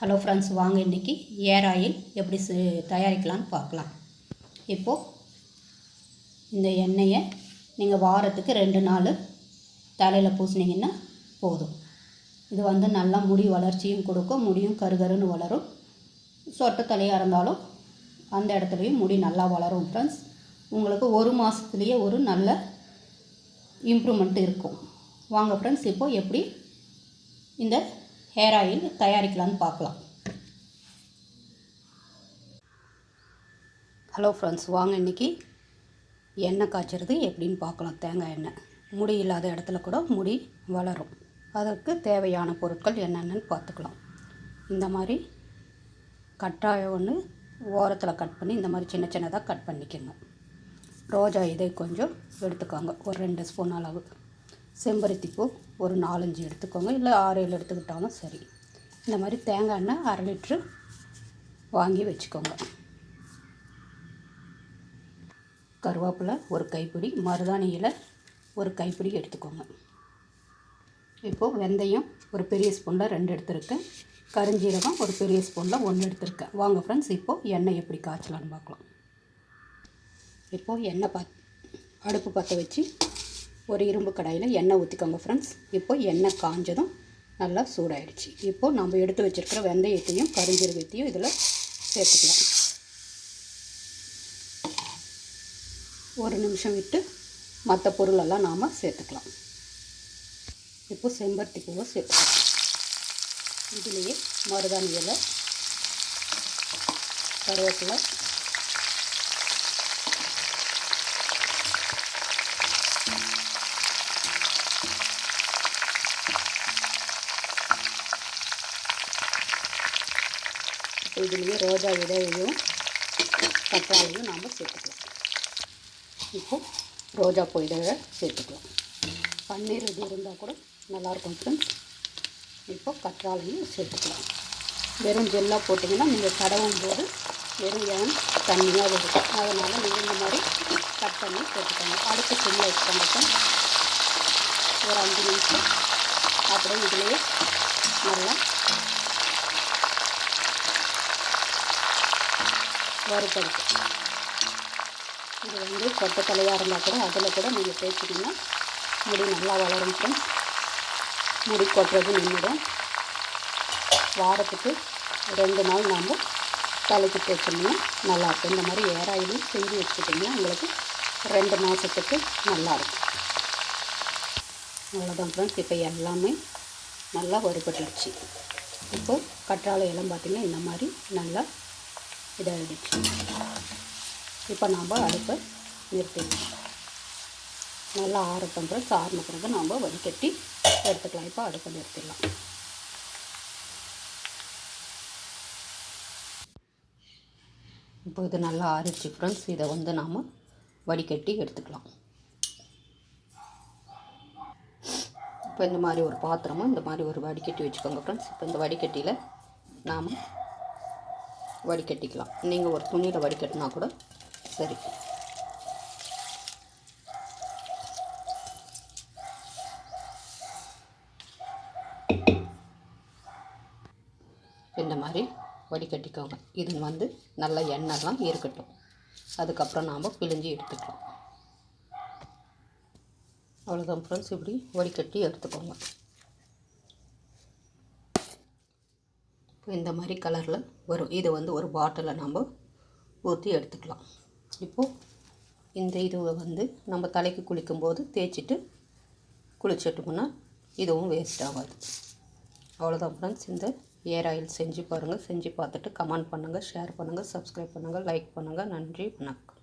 Hello friends வாங்க இன்றைக்கி ஏர் oil எப்படி செ- தயாரிக்கலாம்னு பார்க்கலாம். இப்போது இந்த எண்ணெயை நீங்கள் வாரத்துக்கு ரெண்டு நாள் தலையில் பூசுனீங்கன்னா போதும். இது வந்து நல்லா முடி வளர்ச்சியும் கொடுக்கும் முடியும் கருகருன்னு வளரும். சொட்ட தலையாக இருந்தாலும் அந்த இடத்துலையும் முடி நல்லா வளரும் ஃப்ரெண்ட்ஸ் உங்களுக்கு ஒரு மாதத்துலேயே ஒரு நல்ல இம்ப்ரூவ்மெண்ட் இருக்கும். வாங்க ஃப்ரெண்ட்ஸ் இப்போது எப்படி இந்த ஹேர் ஆயில் தயாரிக்கலான்னு பார்க்கலாம். ஹலோ ஃப்ரெண்ட்ஸ் வாங்க இன்றைக்கி எண்ணெய் காய்ச்சறது எப்படின்னு பார்க்கலாம். தேங்காய் எண்ணெய். முடி இல்லாத இடத்துல கூட முடி வளரும். அதற்கு தேவையான பொருட்கள் என்னென்னு பார்த்துக்கலாம். இந்த மாதிரி கட்டாயம் ஒன்று ஓரத்தில் கட் பண்ணி இந்த மாதிரி சின்ன சின்னதாக கட் பண்ணிக்கோங்க. ரோஜா இதை கொஞ்சம் எடுத்துக்கோங்க. ஒரு ரெண்டு ஸ்பூன் அளவு. செம்பருத்தி பூ ஒரு நாலஞ்சு எடுத்துக்கோங்க. இல்லை ஆறு ஏழு எடுத்துக்கிட்டாலும் சரி. இந்த மாதிரி தேங்காய் எண்ணெய் அரை லிட்ரு வாங்கி வச்சுக்கோங்க. கருவேப்பிலை ஒரு கைப்பிடி மருதாணி இலை ஒரு கைப்பிடி எடுத்துக்கோங்க. இப்போது வெந்தயம் ஒரு பெரிய ஸ்பூனில் ரெண்டு எடுத்திருக்கேன். கருஞ்சீரகம் ஒரு பெரிய ஸ்பூனில் ஒன்று எடுத்திருக்கேன். வாங்க ஃப்ரெண்ட்ஸ் இப்போது எண்ணெய் எப்படி காய்ச்சலான்னு பார்க்கலாம். இப்போது எண்ணெய் பத் அடுப்பு பற்ற வச்சு ஒரு இரும்பு கடாயில் எண்ணெய் ஊற்றிக்கோங்க ஃப்ரெண்ட்ஸ் இப்போ எண்ணெய் காஞ்சதும் நல்லா சூடாயிடுச்சு. இப்போது நம்ம எடுத்து வச்சுருக்கிற வெந்தயத்தையும் கருஞ்சீரகத்தையும் இதில் சேர்த்துக்கலாம். ஒரு நிமிஷம் விட்டு மற்ற பொருளெல்லாம் நாம் சேர்த்துக்கலாம். இப்போ செம்பருத்தி பூவை சேர்த்துக்கலாம். இதுலேயே மருதாணி இலை கருவேப்பிலை இதுலேயே ரோஜா விதையையும் தக்காளியும் நாம் சேர்த்துக்கலாம். இப்போ ரோஜா பூ இதழை சேர்த்துக்கலாம். பன்னீர் இது இருந்தால் கூட நல்லாயிருக்கும் ஃப்ரெண்ட்ஸ் இப்போ கற்றாழையும் சேர்த்துக்கலாம். வெறும் ஜெல்லாக போட்டிங்கன்னா நீங்கள் கடவும் போது வெறும் ஏன் தண்ணியாக இருக்கும் அதனால் நீங்கள் இந்த மாதிரி கட் பண்ணி சேர்த்துக்கோங்க. அடுத்து சிம்மில் வச்சுக்கோங்க ஒரு அஞ்சு நிமிஷம். அப்படியே இதுலேயே நல்லா வறுப்படுத்து இது வந்து கொட்டை தலையாக இருந்தால் கூட அதில் கூட நீங்கள் தேய்ச்சிட்டிங்கன்னா முடி நல்லா வளரும் ஃப்ரெண்ட்ஸ் முடி கொட்டுறது நின்றுடும். வாரத்துக்கு ரெண்டு நாள் நாம் தலைக்கு தேய்ச்சோம்னா நல்லாயிருக்கும் இந்த மாதிரி ஏர் ஆயிலும் செஞ்சு வச்சுக்கிட்டிங்கன்னா உங்களுக்கு ரெண்டு மாதத்துக்கு நல்லாயிருக்கும் அவ்வளோதான் ஃப்ரெண்ட்ஸ் இப்போ எல்லாமே நல்லா வறுபட்டுடுச்சு இப்போ கற்றாழை எல்லாம் பார்த்திங்கன்னா இந்த மாதிரி நல்லா இதாகிடுச்சு இப்போ நாம் அடுப்பை நிறுத்திடலாம். நல்லா ஆற பிறகு ஆறின பிறகு நாம் வடிகட்டி எடுத்துக்கலாம். இப்போ அடுப்பை நிறுத்திடலாம். இப்போ இது நல்லா ஆறிச்சு ஃப்ரெண்ட்ஸ் இதை வந்து நாம் வடிகட்டி எடுத்துக்கலாம். இப்போ இந்த மாதிரி ஒரு பாத்திரமும் இந்த மாதிரி ஒரு வடிகட்டி வச்சுக்கோங்க ஃப்ரெண்ட்ஸ் இப்போ இந்த வடிகட்டியில் நாம் வடிகட்டிக்கலாம். நீங்கள் ஒரு துணியில் வடிகட்டினா கூட சரி. இந்த மாதிரி வடிகட்டிக்கோங்க. இது வந்து நல்ல எண்ணெய்லாம் இருக்கட்டும். அதுக்கப்புறம் நாம் பிழிஞ்சு எடுத்துக்கலாம். அவ்வளோதான் ஃப்ரெண்ட்ஸ் இப்படி வடிகட்டி எடுத்துக்கோங்க. இந்த மாதிரி கலரில் வரும். இதை வந்து ஒரு பாட்டிலில் நம்ம ஊற்றி எடுத்துக்கலாம். இப்போது இந்த இதுவை வந்து நம்ம தலைக்கு குளிக்கும்போது தேய்ச்சிட்டு குளிச்சிட்டோம்னா இதுவும் வேஸ்ட் ஆகாது. அவ்வளோதான் ஃப்ரெண்ட்ஸ் இந்த ஏர் ஆயில் செஞ்சு பாருங்கள் செஞ்சு பார்த்துட்டு கமெண்ட் பண்ணுங்கள் ஷேர் பண்ணுங்கள் சப்ஸ்கிரைப் பண்ணுங்கள் லைக் பண்ணுங்கள் நன்றி வணக்கம்.